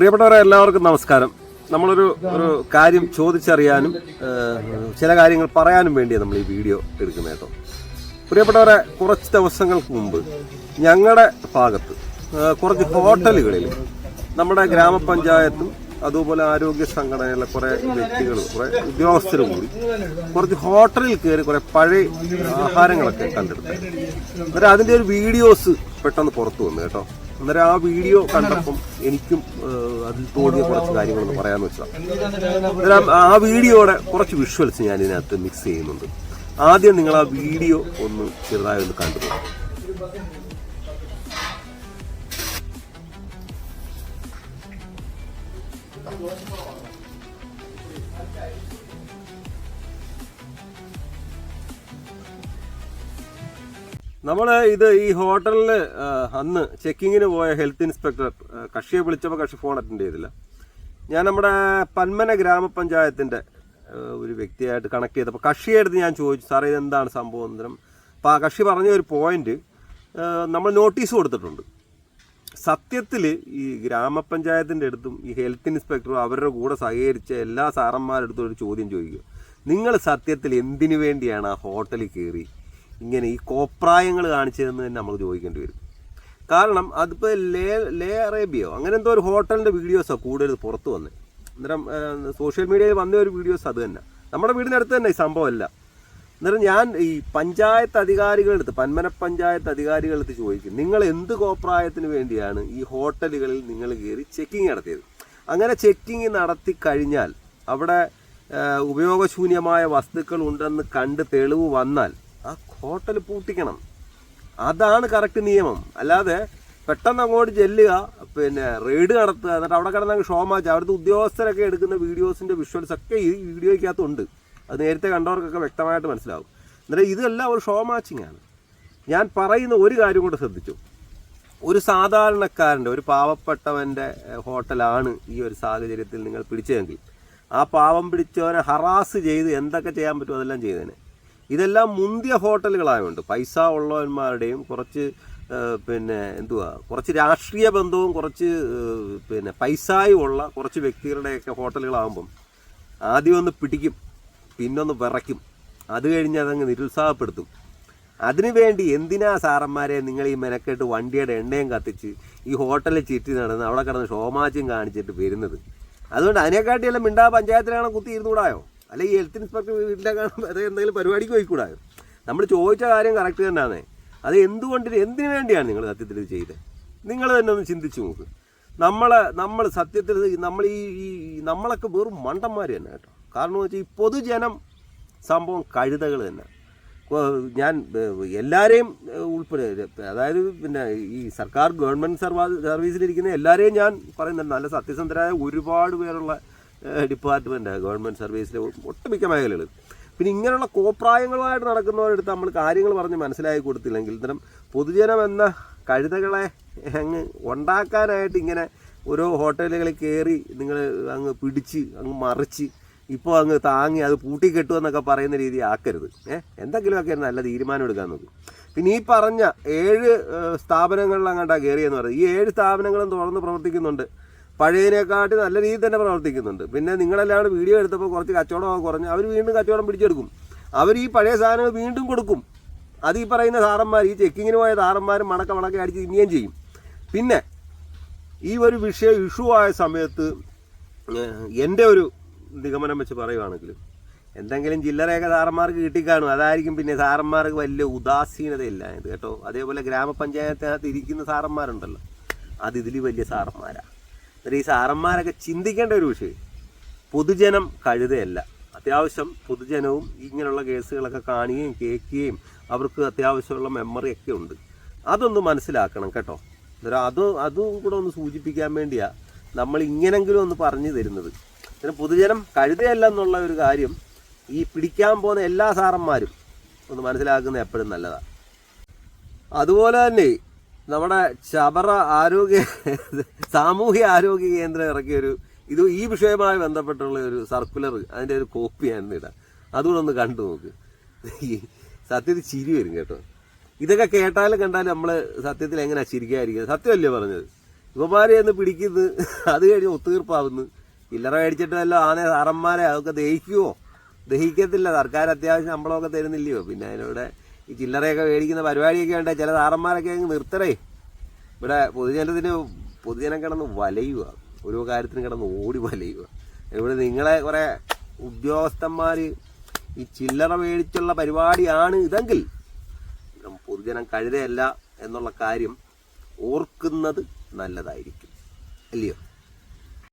പ്രിയപ്പെട്ടവരെ എല്ലാവർക്കും നമസ്കാരം. നമ്മളൊരു ഒരു കാര്യം ചോദിച്ചറിയാനും ചില കാര്യങ്ങൾ പറയാനും വേണ്ടിയാണ് നമ്മൾ ഈ വീഡിയോ എടുക്കുന്നത് കേട്ടോ. പ്രിയപ്പെട്ടവരെ കുറച്ച് ദിവസങ്ങൾക്ക് മുമ്പ് ഞങ്ങളുടെ ഭാഗത്ത് കുറച്ച് ഹോട്ടലുകളിൽ നമ്മുടെ ഗ്രാമപഞ്ചായത്തും അതുപോലെ ആരോഗ്യ സംഘടനയിലെ കുറേ വ്യക്തികളും കുറേ ഉദ്യോഗസ്ഥരും കൂടി കുറച്ച് ഹോട്ടലിൽ കയറി കുറേ പഴയ ആഹാരങ്ങളൊക്കെ കണ്ടെടുത്തു. എന്നിട്ട് അതിന്റെ ഒരു വീഡിയോസ് പെട്ടെന്ന് പുറത്തു വന്നു കേട്ടോ. അന്നേരം ആ വീഡിയോ കണ്ടപ്പം എനിക്കും അതിൽ തോന്നിയ കുറച്ച് കാര്യങ്ങളൊന്ന് പറയാന്ന് വെച്ചാൽ അന്നേരം ആ വീഡിയോയുടെ കുറച്ച് വിഷ്വൽസ് ഞാൻ ഇതിനകത്ത് മിക്സ് ചെയ്യുന്നുണ്ട്. ആദ്യം നിങ്ങൾ ആ വീഡിയോ ഒന്ന് ചെറുതായി ഒന്ന് കണ്ടുപോകും നമ്മൾ ഇത് ഈ ഹോട്ടലിൽ അന്ന് ചെക്കിങ്ങിന് പോയ ഹെൽത്ത് ഇൻസ്പെക്ടർ കക്ഷിയെ വിളിച്ചപ്പോൾ കക്ഷി ഫോൺ അറ്റൻഡ് ചെയ്തില്ല. ഞാൻ നമ്മുടെ പന്മന ഗ്രാമപഞ്ചായത്തിന്റെ ഒരു വ്യക്തിയായിട്ട് കണക്ട് ചെയ്തപ്പോൾ കക്ഷിയെ അടുത്ത് ഞാൻ ചോദിച്ചു സാറേ ഇതെന്താണ് സംഭവം? അന്നേരം അപ്പോൾ ആ കക്ഷി പറഞ്ഞ ഒരു പോയിന്റ് നമ്മൾ നോട്ടീസ് കൊടുത്തിട്ടുണ്ട്. സത്യത്തിൽ ഈ ഗ്രാമപഞ്ചായത്തിന്റെ അടുത്തും ഈ ഹെൽത്ത് ഇൻസ്പെക്ടറും അവരുടെ കൂടെ സഹകരിച്ച എല്ലാ സാറന്മാരുടെ അടുത്തും ഒരു ചോദ്യം ചോദിക്കുക നിങ്ങൾ സത്യത്തിൽ എന്തിനു വേണ്ടിയാണ് ആ ഹോട്ടലിൽ കയറി ഇങ്ങനെ ഈ കോപ്രായങ്ങൾ കാണിച്ചതെന്ന് തന്നെ നമുക്ക് ചോദിക്കേണ്ടി വരും. കാരണം അതിപ്പോൾ ലേ ലേ അറേബ്യയോ അങ്ങനെ എന്തോ ഒരു ഹോട്ടലിന്റെ വീഡിയോസാണ് കൂടുതൽ പുറത്ത് വന്നത് അന്നേരം സോഷ്യൽ മീഡിയയിൽ വന്ന ഒരു വീഡിയോസ് അത് തന്നെ. നമ്മുടെ വീടിനടുത്ത് തന്നെ ഈ സംഭവമല്ല. അന്നേരം ഞാൻ ഈ പഞ്ചായത്ത് അധികാരികളെടുത്ത് പന്മന പഞ്ചായത്ത് അധികാരികളെടുത്ത് ചോദിക്കും നിങ്ങൾ എന്ത് കോപ്രായത്തിന് വേണ്ടിയാണ് ഈ ഹോട്ടലുകളിൽ നിങ്ങൾ കയറി ചെക്കിങ് നടത്തിയത്? അങ്ങനെ ചെക്കിങ് നടത്തി കഴിഞ്ഞാൽ അവിടെ ഉപയോഗശൂന്യമായ വസ്തുക്കൾ ഉണ്ടെന്ന് കണ്ട് തെളിവ് വന്നാൽ ആ ഹോട്ടൽ പൂട്ടിക്കണം. അതാണ് കറക്റ്റ് നിയമം. അല്ലാതെ പെട്ടെന്ന് അങ്ങോട്ട് ചെല്ലുക പിന്നെ റെയ്ഡ് നടത്തുക എന്നിട്ട് അവിടെ കിടന്ന് ഷോ മാച്ച് അവിടുത്തെ ഉദ്യോഗസ്ഥരൊക്കെ എടുക്കുന്ന വീഡിയോസിന്റെ വിഷ്വൽസ് ഒക്കെ ഈ വീഡിയോയ്ക്കകത്തുണ്ട്. അത് നേരത്തെ കണ്ടവർക്കൊക്കെ വ്യക്തമായിട്ട് മനസ്സിലാവും. എന്നിട്ട് ഇതെല്ലാം ഒരു ഷോ മാച്ചിങ് ആണ്. ഞാൻ പറയുന്ന ഒരു കാര്യം കൂടെ ശ്രദ്ധിച്ചു. ഒരു സാധാരണക്കാരന്റെ ഒരു പാവപ്പെട്ടവന്റെ ഹോട്ടലാണ് ഈ ഒരു സാഹചര്യത്തിൽ നിങ്ങൾ പിടിച്ചതെങ്കിൽ ആ പാവം പിടിച്ചവനെ ഹറാസ് ചെയ്ത് എന്തൊക്കെ ചെയ്യാൻ പറ്റുമോ അതെല്ലാം ചെയ്തേനെ. ഇതെല്ലാം മുന്തിയ ഹോട്ടലുകളായതുകൊണ്ട് പൈസ ഉള്ളവന്മാരുടെയും കുറച്ച് പിന്നെ എന്തുവാ കുറച്ച് രാഷ്ട്രീയ ബന്ധവും കുറച്ച് പിന്നെ പൈസയും ഉള്ള കുറച്ച് വ്യക്തികളുടെയൊക്കെ ഹോട്ടലുകളാകുമ്പം ആദ്യം ഒന്ന് പിടിക്കും പിന്നൊന്ന് വിറയ്ക്കും. അത് കഴിഞ്ഞ് അതങ്ങ് നിരുത്സാഹപ്പെടുത്തും. അതിനുവേണ്ടി എന്തിനാ സാറന്മാരെ നിങ്ങൾ ഈ മെനക്കെട്ട് വണ്ടിയുടെ എണ്ണയും കത്തിച്ച് ഈ ഹോട്ടലിൽ ചുറ്റി നടന്ന് അവിടെ കിടന്ന് ഷോമാച്ചും കാണിച്ചിട്ട് വരുന്നത്? അതുകൊണ്ട് അതിനെക്കാട്ടിയെല്ലാം മിണ്ടാ പഞ്ചായത്തിലാണ് കുത്തി ഇരുന്നുകൂടായോ അല്ലെ ഈ ഹെൽത്ത് ഇൻസ്പെക്ടർ വീട്ടിലേക്കാണ് അത് എന്തെങ്കിലും പരിപാടിക്ക് പോയിക്കൂടാ? നമ്മൾ ചോദിച്ച കാര്യം കറക്റ്റ് തന്നെയാണ് അത് എന്തുകൊണ്ട് എന്തിനു വേണ്ടിയാണ് നിങ്ങൾ സത്യത്തിൽ ഇത് ചെയ്തത് നിങ്ങൾ തന്നെ ഒന്ന് ചിന്തിച്ചു നോക്ക്. നമ്മളെ നമ്മൾ സത്യത്തിൽ നമ്മൾ ഈ ഈ നമ്മളൊക്കെ വെറും മണ്ടന്മാർ തന്നെ കേട്ടോ. കാരണം വെച്ചാൽ ഈ പൊതുജനം സംഭവം കഴുതകൾ തന്നെ. ഞാൻ എല്ലാവരെയും ഉൾപ്പെടെ അതായത് പിന്നെ ഈ സർക്കാർ ഗവൺമെന്റ് സർവാ സർവീസിലിരിക്കുന്ന എല്ലാവരെയും ഞാൻ പറയുന്നുണ്ട്. നല്ല സത്യസന്ധരായ ഒരുപാട് പേരുള്ള ഡിപ്പാർട്ട്മെന്റ് ഗവൺമെന്റ് സർവീസിലെ ഒട്ടുമിക്ക മേഖലകൾ പിന്നെ ഇങ്ങനെയുള്ള കോപ്രായങ്ങളുമായിട്ട് നടക്കുന്നവരെടുത്ത് നമ്മൾ കാര്യങ്ങൾ പറഞ്ഞ് മനസ്സിലാക്കി കൊടുത്തില്ലെങ്കിൽ ഇത്തരം പൊതുജനം എന്ന കഴുതകളെ അങ്ങ് ഉണ്ടാക്കാനായിട്ട് ഇങ്ങനെ ഓരോ ഹോട്ടലുകളിൽ കയറി നിങ്ങൾ അങ്ങ് പിടിച്ച് അങ്ങ് മറിച്ച് ഇപ്പോൾ അങ്ങ് താങ്ങി അത് പൂട്ടി പൂട്ടിക്കെട്ടുമെന്നൊക്കെ പറയുന്ന രീതി ആക്കരുത്. ഏഹ് എന്തെങ്കിലുമൊക്കെ നല്ല തീരുമാനം എടുക്കാൻ നോക്കും. പിന്നെ ഈ പറഞ്ഞ ഏഴ് സ്ഥാപനങ്ങളിൽ അങ്ങോട്ടാണ് കയറിയെന്ന് പറയുന്നത്. ഈ ഏഴ് സ്ഥാപനങ്ങളും തുറന്ന് പ്രവർത്തിക്കുന്നുണ്ട്. പഴയതിനെക്കാട്ടി നല്ല രീതിയിൽ തന്നെ പ്രവർത്തിക്കുന്നുണ്ട്. പിന്നെ നിങ്ങളെല്ലാം വീഡിയോ എടുത്തപ്പോൾ കുറച്ച് കച്ചവടമൊക്കെ കുറഞ്ഞ് അവർ വീണ്ടും കച്ചവടം പിടിച്ചെടുക്കും. അവർ ഈ പഴയ സാധനങ്ങൾ വീണ്ടും കൊടുക്കും. അത് ഈ പറയുന്ന സാറന്മാർ ഈ ചെക്കിങ്ങിന് പോയ സാറന്മാർ മണക്ക മണക്ക അടിച്ച് തിന്നുകയും ചെയ്യും. പിന്നെ ഈ ഒരു വിഷയം ഇഷ്യൂ ആയ സമയത്ത് എന്റെ ഒരു നിഗമനം വെച്ച് പറയുവാണെങ്കിൽ എന്തെങ്കിലും ചില്ലറയൊക്കെ സാറന്മാർക്ക് കിട്ടിക്കാണും. അതായിരിക്കും പിന്നെ സാറന്മാർക്ക് വലിയ ഉദാസീനതയില്ല. ഇത് കേട്ടോ അതേപോലെ ഗ്രാമപഞ്ചായത്തിനകത്ത് ഇരിക്കുന്ന സാറന്മാരുണ്ടല്ലോ അത് വലിയ സാറന്മാരാ. എന്നിട്ട് ഈ സാറന്മാരൊക്കെ ചിന്തിക്കേണ്ട ഒരു വിഷയം. പൊതുജനം കഴുതയല്ല. അത്യാവശ്യം പൊതുജനവും ഇങ്ങനെയുള്ള കേസുകളൊക്കെ കാണുകയും കേൾക്കുകയും അവർക്ക് അത്യാവശ്യമുള്ള മെമ്മറിയൊക്കെ ഉണ്ട്. അതൊന്ന് മനസ്സിലാക്കണം കേട്ടോ. അന്നേരം അത് അതും കൂടെ ഒന്ന് സൂചിപ്പിക്കാൻ വേണ്ടിയാണ് നമ്മൾ ഇങ്ങനെങ്കിലും ഒന്ന് പറഞ്ഞു തരുന്നത്. പിന്നെ പൊതുജനം കഴുതയല്ല എന്നുള്ള ഒരു കാര്യം ഈ പിടിക്കാൻ പോകുന്ന എല്ലാ സാറന്മാരും ഒന്ന് മനസ്സിലാക്കുന്നത് എപ്പോഴും നല്ലതാണ് അതുപോലെ തന്നെ നമ്മുടെ ചബറ ആരോഗ്യ സാമൂഹ്യ ആരോഗ്യ കേന്ദ്രം ഇറക്കിയൊരു ഇത് ഈ വിഷയവുമായി ബന്ധപ്പെട്ടുള്ള ഒരു സർക്കുലർ അതിന്റെ ഒരു കോപ്പി ഞാൻ ഇടാം. അതുകൂടെ ഒന്ന് കണ്ടു നോക്ക്. സത്യത്തിൽ ചിരി വരും കേട്ടോ. ഇതൊക്കെ കേട്ടാലും കണ്ടാലും നമ്മൾ സത്യത്തിൽ എങ്ങനെ ചിരിക്കാതിരിക്കുന്നത്? സത്യമല്ലേ പറഞ്ഞത്? ഇവന്മാരെ ഒന്ന് പിടിക്കുന്നു അത് കഴിഞ്ഞ് ഒത്തുതീർപ്പാവുന്നു. ചില്ലറ മേടിച്ചിട്ട് വല്ല ആനെ സാറന്മാരെ അതൊക്കെ ദഹിക്കുമോ ദഹിക്കത്തില്ല സർക്കാർ അത്യാവശ്യം ശമ്പളമൊക്കെ തരുന്നില്ലയോ? പിന്നെ അതിലൂടെ ഈ ചില്ലറയൊക്കെ മേടിക്കുന്ന പരിപാടിയൊക്കെ ഉണ്ട് ചില സാറന്മാരൊക്കെ അങ്ങ് നിർത്തണേ ഇവിടെ പൊതുജനത്തിന് പൊതുജനം കിടന്ന് വലയുക ഓരോ കാര്യത്തിനും കിടന്ന് ഓടി വലയുക ഇവിടെ നിങ്ങളെ കുറെ ഉദ്യോഗസ്ഥന്മാർ ഈ ചില്ലറ മേടിച്ചുള്ള പരിപാടിയാണ് ഇതെങ്കിൽ പൊതുജനം കഴുതയല്ല എന്നുള്ള കാര്യം ഓർക്കുന്നത് നല്ലതായിരിക്കും. അല്ലയോ?